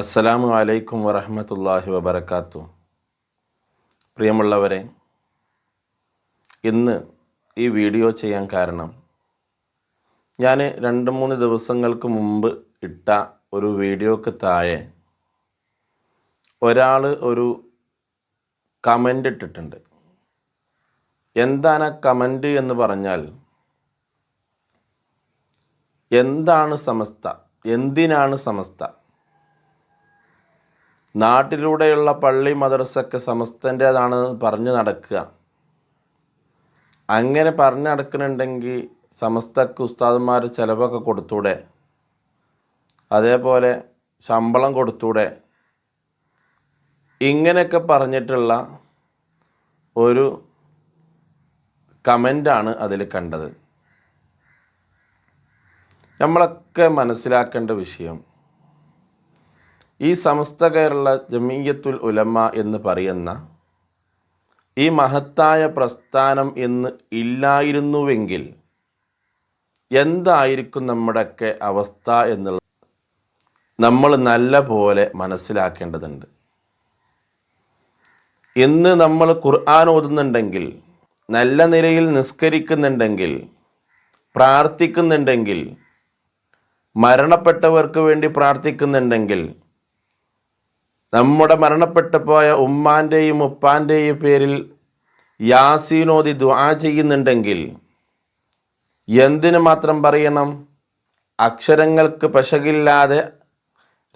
അസ്സലാമു അലൈക്കും വറഹമത്തല്ലാഹി വബർക്കാത്തു പ്രിയമുള്ളവരെ ഇന്ന് ഈ വീഡിയോ ചെയ്യാൻ കാരണം ഞാൻ രണ്ട് മൂന്ന് ദിവസങ്ങൾക്ക് മുമ്പ് ഇട്ട ഒരു വീഡിയോക്ക് താഴെ ഒരാൾ ഒരു കമന്റ് ഇട്ടിട്ടുണ്ട്. എന്താണ് ആ കമന്റ് എന്ന് പറഞ്ഞാൽ എന്താണ് സമസ്ത? എന്തിനാണ് സമസ്ത? നാട്ടിലൂടെയുള്ള പള്ളി മദ്രസൊക്കെ സമസ്തന്റേതാണ് പറഞ്ഞു നടക്കുക. അങ്ങനെ പറഞ്ഞു നടക്കുന്നുണ്ടെങ്കിൽ സമസ്തക്ക് ഉസ്താദന്മാർ ചിലവൊക്കെ കൊടുത്തൂടെ? അതേപോലെ ശമ്പളം കൊടുത്തൂടെ? ഇങ്ങനെയൊക്കെ പറഞ്ഞിട്ടുള്ള ഒരു കമന്റാണ് അതിൽ കണ്ടത്. നമ്മളൊക്കെ മനസ്സിലാക്കേണ്ട വിഷയം ഈ സമസ്ത കേരള ജമീയത്തുൽ ഉലമ എന്ന് പറയുന്ന ഈ മഹത്തായ പ്രസ്ഥാനം എന്ന് ഇല്ലായിരുന്നുവെങ്കിൽ എന്തായിരിക്കും നമ്മുടെയൊക്കെ അവസ്ഥ എന്നുള്ളത് നമ്മൾ നല്ല പോലെ മനസ്സിലാക്കേണ്ടതുണ്ട്. ഇന്ന് നമ്മൾ ഖുർആൻ ഓതുന്നുണ്ടെങ്കിൽ നല്ല നിലയിൽ നിസ്കരിക്കുന്നുണ്ടെങ്കിൽ പ്രാർത്ഥിക്കുന്നുണ്ടെങ്കിൽ മരണപ്പെട്ടവർക്ക് വേണ്ടി പ്രാർത്ഥിക്കുന്നുണ്ടെങ്കിൽ നമ്മുടെ മരണപ്പെട്ടു പോയ ഉമ്മാന്റെയും ഉപ്പാന്റെയും പേരിൽ യാസീനോദി ദുആ ചെയ്യുന്നുണ്ടെങ്കിൽ എന്തിനു മാത്രം പറയണം? അക്ഷരങ്ങൾക്ക് പശകില്ലാതെ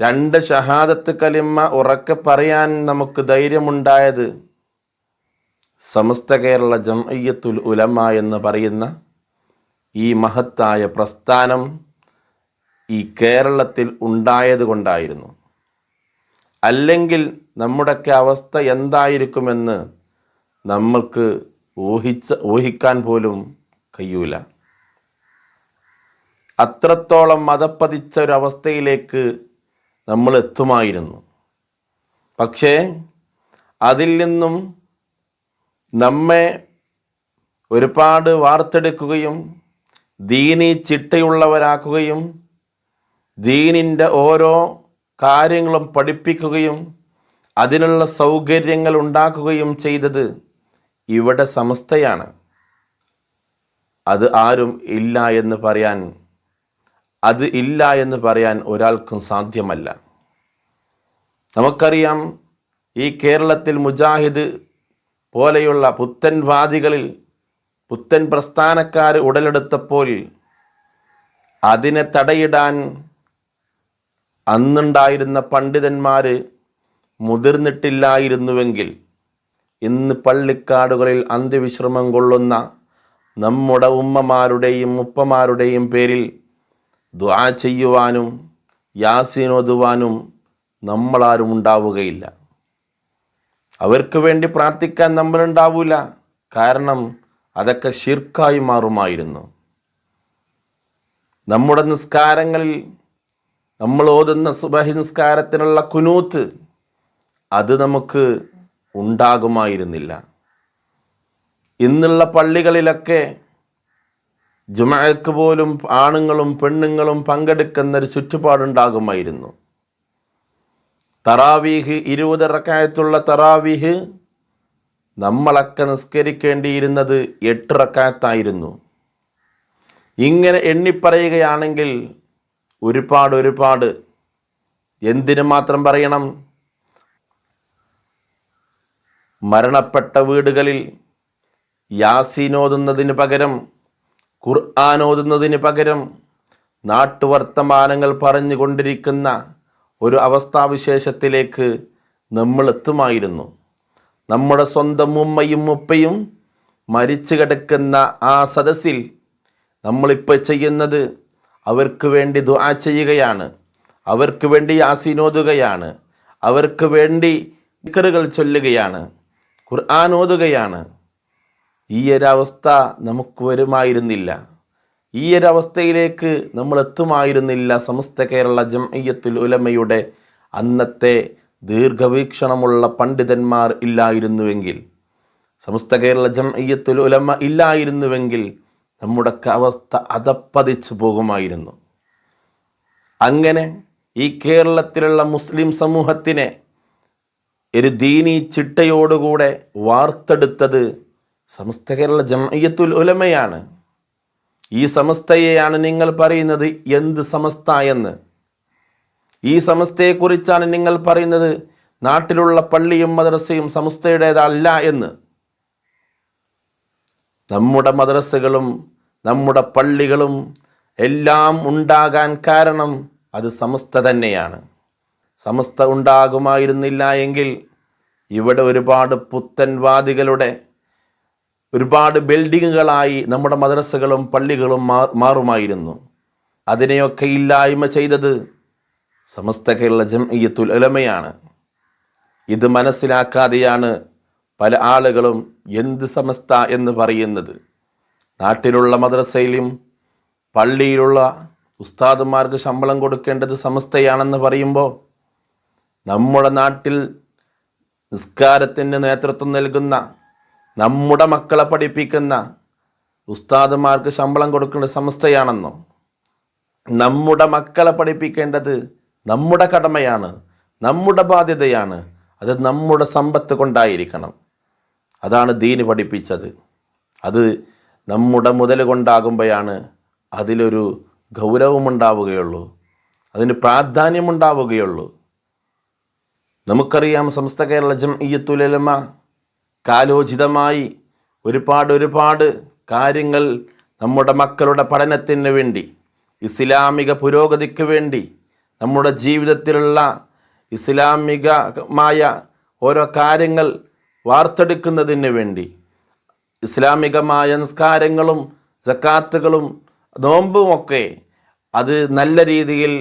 രണ്ട് ഷഹാദത്ത് കലിമ ഉറക്കെ പറയാൻ നമുക്ക് ധൈര്യമുണ്ടായത് സമസ്ത കേരള ജംഅയ്യത്തുൽ ഉലമ എന്ന് പറയുന്ന ഈ മഹത്തായ പ്രസ്ഥാനം ഈ കേരളത്തിൽ ഉണ്ടായത് കൊണ്ടായിരുന്നു. അല്ലെങ്കിൽ നമ്മുടെയൊക്കെ അവസ്ഥ എന്തായിരിക്കുമെന്ന് നമ്മൾക്ക് ഊഹിച്ച ഊഹിക്കാൻ പോലും കഴിയൂല. അത്രത്തോളം മതപ്പതിച്ച ഒരവസ്ഥയിലേക്ക് നമ്മൾ എത്തുമായിരുന്നു. പക്ഷേ അതിൽ നിന്നും നമ്മെ ഒരുപാട് വാർത്തെടുക്കുകയും ദീനി ചിട്ടയുള്ളവരാക്കുകയും ദീനിന്റെ ഓരോ കാര്യങ്ങളും പഠിപ്പിക്കുകയും അതിനുള്ള സൗകര്യങ്ങൾ ഉണ്ടാക്കുകയും ചെയ്തത് ഇവിടെ സമസ്തയാണ്. അത് ആരും ഇല്ല എന്ന് പറയാൻ അത് ഇല്ല എന്ന് പറയാൻ ഒരാൾക്കും സാധ്യമല്ല. നമുക്കറിയാം ഈ കേരളത്തിൽ മുജാഹിദ് പോലെയുള്ള പുത്തൻവാദികളിൽ പുത്തൻ പ്രസ്ഥാനക്കാർ ഉടലെടുത്തപ്പോൾ അതിനെ തടയിടാൻ അന്നുണ്ടായിരുന്ന പണ്ഡിതന്മാർ മുതിർന്നിട്ടില്ലായിരുന്നുവെങ്കിൽ ഇന്ന് പള്ളിക്കാടുകളിൽ അന്ത്യവിശ്രമം കൊള്ളുന്ന നമ്മുടെ ഉമ്മമാരുടെയും ഉപ്പമാരുടെയും പേരിൽ ദ്വാ ചെയ്യുവാനും യാസീനോതുവാനും നമ്മളാരും ഉണ്ടാവുകയില്ല. അവർക്ക് വേണ്ടി പ്രാർത്ഥിക്കാൻ നമ്മളുണ്ടാവില്ല കാരണം അതൊക്കെ ഷിർക്കായി മാറുമായിരുന്നു. നമ്മുടെ നിസ്കാരങ്ങളിൽ നമ്മൾ ഓതുന്ന സുബഹി നിസ്കാരത്തിനുള്ള കുനൂത്ത് അത് നമുക്ക് ഉണ്ടാകുമായിരുന്നില്ല. ഇന്നുള്ള പള്ളികളിലൊക്കെ ജുമാക്ക് പോലും ആണുങ്ങളും പെണ്ണുങ്ങളും പങ്കെടുക്കുന്ന ഒരു ചുറ്റുപാടുണ്ടാകുമായിരുന്നു. തറാവീഹ് ഇരുപത് റക്കായത്തുള്ള തറാവീഹ് നമ്മളൊക്കെ നിസ്കരിക്കേണ്ടിയിരുന്നത് എട്ട് റക്കായത്തായിരുന്നു. ഇങ്ങനെ എണ്ണിപ്പറയുകയാണെങ്കിൽ ഒരുപാട് ഒരുപാട്. എന്തിനു മാത്രം പറയണം? മരണപ്പെട്ട വീടുകളിൽ യാസീനോതുന്നതിന് പകരം ഖുർആാനോതുന്നതിന് പകരം നാട്ടുവർത്തമാനങ്ങൾ പറഞ്ഞുകൊണ്ടിരിക്കുന്ന ഒരു അവസ്ഥാവിശേഷത്തിലേക്ക് നമ്മൾ എത്തുമായിരുന്നു. നമ്മുടെ സ്വന്തം ഉമ്മയും ഉപ്പയും മരിച്ചു കിടക്കുന്ന ആ സദസ്സിൽ നമ്മളിപ്പോൾ ചെയ്യുന്നത് അവർക്ക് വേണ്ടി ദുആ ചെയ്യുകയാണ്. അവർക്ക് വേണ്ടി ആസീനോതുകയാണ് അവർക്ക് വേണ്ടി ഇക്കറുകൾ ചൊല്ലുകയാണ്. ഖുർആൻ ഓതുകയാണ്. ഈ ഒരവസ്ഥ നമുക്ക് വരുമായിരുന്നില്ല. ഈ ഒരവസ്ഥയിലേക്ക് നമ്മൾ എത്തുമായിരുന്നില്ല സമസ്ത കേരള ജംഇയ്യത്തുൽ ഉലമയുടെ അന്നത്തെ ദീർഘവീക്ഷണമുള്ള പണ്ഡിതന്മാർ ഇല്ലായിരുന്നുവെങ്കിൽ. സമസ്ത കേരള ജംഇയ്യത്തുൽ ഉലമ ഇല്ലായിരുന്നുവെങ്കിൽ നമ്മുടെയൊക്കെ അവസ്ഥ അതപ്പതിച്ചു പോകുമായിരുന്നു. അങ്ങനെ ഈ കേരളത്തിലുള്ള മുസ്ലിം സമൂഹത്തിനെ ഒരു ദീനി ചിട്ടയോടുകൂടെ വാർത്തെടുത്തത് സമസ്ത കേരള ജമയത്തുൽ ഉലമയാണ്. ഈ സമസ്തയെയാണ് നിങ്ങൾ പറയുന്നത് എന്ത് സമസ്ത എന്ന്. ഈ സമസ്തയെക്കുറിച്ചാണ് നിങ്ങൾ പറയുന്നത് നാട്ടിലുള്ള പള്ളിയും മദ്രസയും സമസ്തയുടേതല്ല എന്ന്. നമ്മുടെ മദ്രസകളും നമ്മുടെ പള്ളികളും എല്ലാം ഉണ്ടാകാൻ കാരണം അത് സമസ്ത തന്നെയാണ്. സമസ്ത ഉണ്ടാകുമായിരുന്നില്ല എങ്കിൽ ഇവിടെ ഒരുപാട് പുത്തൻവാദികളുടെ ഒരുപാട് ബിൽഡിങ്ങുകളായി നമ്മുടെ മദ്രസകളും പള്ളികളും മാറുമായിരുന്നു. അതിനെയൊക്കെ ഇല്ലായ്മ ചെയ്തത് സമസ്ത കേരള ജംഇയ്യത്തുൽ ഉലമയാണ്. ഇത് മനസ്സിലാക്കാതെയാണ് പല ആളുകളും എന്ത് സമസ്ത എന്ന് പറയുന്നത്? നാട്ടിലുള്ള മദ്രസയിലും പള്ളിയിലുള്ള ഉസ്താദുമാർക്ക് ശമ്പളം കൊടുക്കേണ്ടത് സമസ്തയാണെന്ന് പറയുമ്പോൾ നമ്മുടെ നാട്ടിൽ നിസ്കാരത്തിന് നേതൃത്വം നൽകുന്ന നമ്മുടെ മക്കളെ പഠിപ്പിക്കുന്ന ഉസ്താദുമാർക്ക് ശമ്പളം കൊടുക്കേണ്ട സമസ്തയാണെന്നോ? നമ്മുടെ മക്കളെ പഠിപ്പിക്കേണ്ടത് നമ്മുടെ കടമയാണ് നമ്മുടെ ബാധ്യതയാണ് അത് നമ്മുടെ സമ്പത്ത് കൊണ്ടായിരിക്കണം. അതാണ് ദീന് പഠിപ്പിച്ചത്. അത് നമ്മുടെ മുതൽ കൊണ്ടാകുമ്പോഴാണ് അതിലൊരു ഗൗരവമുണ്ടാവുകയുള്ളൂ. അതിന് പ്രാധാന്യമുണ്ടാവുകയുള്ളൂ. നമുക്കറിയാം സംസ്ഥ കേരള ജംഇയ്യത്തുലമ കാലോചിതമായി ഒരുപാട് ഒരുപാട് കാര്യങ്ങൾ നമ്മുടെ മക്കളുടെ പഠനത്തിന് വേണ്ടി ഇസ്ലാമിക പുരോഗതിക്ക് വേണ്ടി നമ്മുടെ ജീവിതത്തിലുള്ള ഇസ്ലാമികമായ ഓരോ കാര്യങ്ങൾ വാർത്തെടുക്കുന്നതിന് വേണ്ടി. ഇസ്ലാമികമായ നിസ്കാരങ്ങളും സക്കാത്തുകളും നോമ്പുമൊക്കെ അത് നല്ല രീതിയിൽ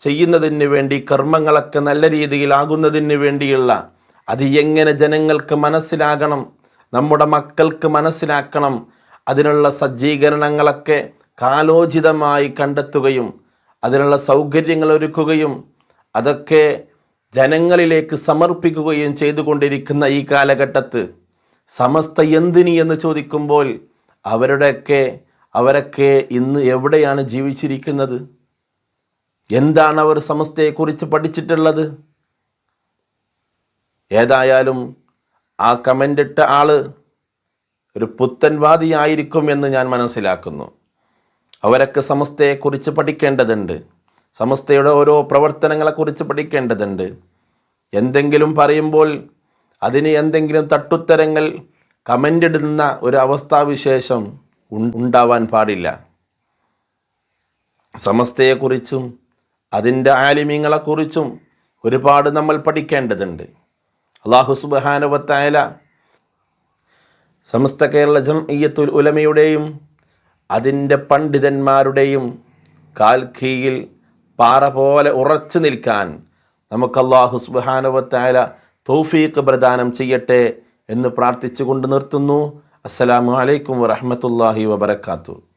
ചെയ്യുന്നതിന് വേണ്ടി കർമ്മങ്ങളൊക്കെ നല്ല രീതിയിലാകുന്നതിന് വേണ്ടിയുള്ള അത് എങ്ങനെ ജനങ്ങൾക്ക് മനസ്സിലാകണം നമ്മുടെ മക്കൾക്ക് മനസ്സിലാക്കണം അതിനുള്ള സജ്ജീകരണങ്ങളൊക്കെ കാലോചിതമായി കണ്ടെത്തുകയും അതിനുള്ള സൗകര്യങ്ങൾ ഒരുക്കുകയും അതൊക്കെ ജനങ്ങളിലേക്ക് സമർപ്പിക്കുകയും ചെയ്തുകൊണ്ടിരിക്കുന്ന ഈ കാലഘട്ടത്ത് സമസ്ത എന്തിനി എന്ന് ചോദിക്കുമ്പോൾ അവരുടെയൊക്കെ അവരൊക്കെ ഇന്ന് എവിടെയാണ് ജീവിച്ചിരിക്കുന്നത്? എന്താണ് അവർ സമസ്തയെക്കുറിച്ച് പഠിച്ചിട്ടുള്ളത്? ഏതായാലും ആ കമന്റ് ഇട്ട ആൾ ഒരു പുത്തൻവാദിയായിരിക്കും എന്ന് ഞാൻ മനസ്സിലാക്കുന്നു. അവരൊക്കെ സമസ്തയെക്കുറിച്ച് പഠിക്കേണ്ടതുണ്ട്. സമസ്തയുടെ ഓരോ പ്രവർത്തനങ്ങളെക്കുറിച്ച് പഠിക്കേണ്ടതുണ്ട്. എന്തെങ്കിലും പറയുമ്പോൾ അതിന് എന്തെങ്കിലും തട്ടുത്തരങ്ങൾ കമന്റ് ഇടുന്ന ഒരു അവസ്ഥാവിശേഷം ഉണ്ടാവാൻ പാടില്ല. സമസ്തയെക്കുറിച്ചും അതിന്റെ ആലിമ്യങ്ങളെക്കുറിച്ചും ഒരുപാട് നമ്മൾ പഠിക്കേണ്ടതുണ്ട്. അള്ളാഹു സുബാനുവത്തായ സമസ്ത കേരള ജംഇയ്യത്തുൽ ഉലമയുടെയും അതിന്റെ പണ്ഡിതന്മാരുടെയും കാൽക്കീയിൽ പാറ പോലെ ഉറച്ചു നിൽക്കാൻ നമുക്ക് അള്ളാഹു സുബാനുവത്തായ തൗഫീഖ് പ്രദാനം ചെയ്യട്ടെ എന്ന് പ്രാർത്ഥിച്ചുകൊണ്ട് നിർത്തുന്നു. അസ്സലാമു അലൈക്കും വറഹ്മത്തുള്ളാഹി വബറകാതുഹു.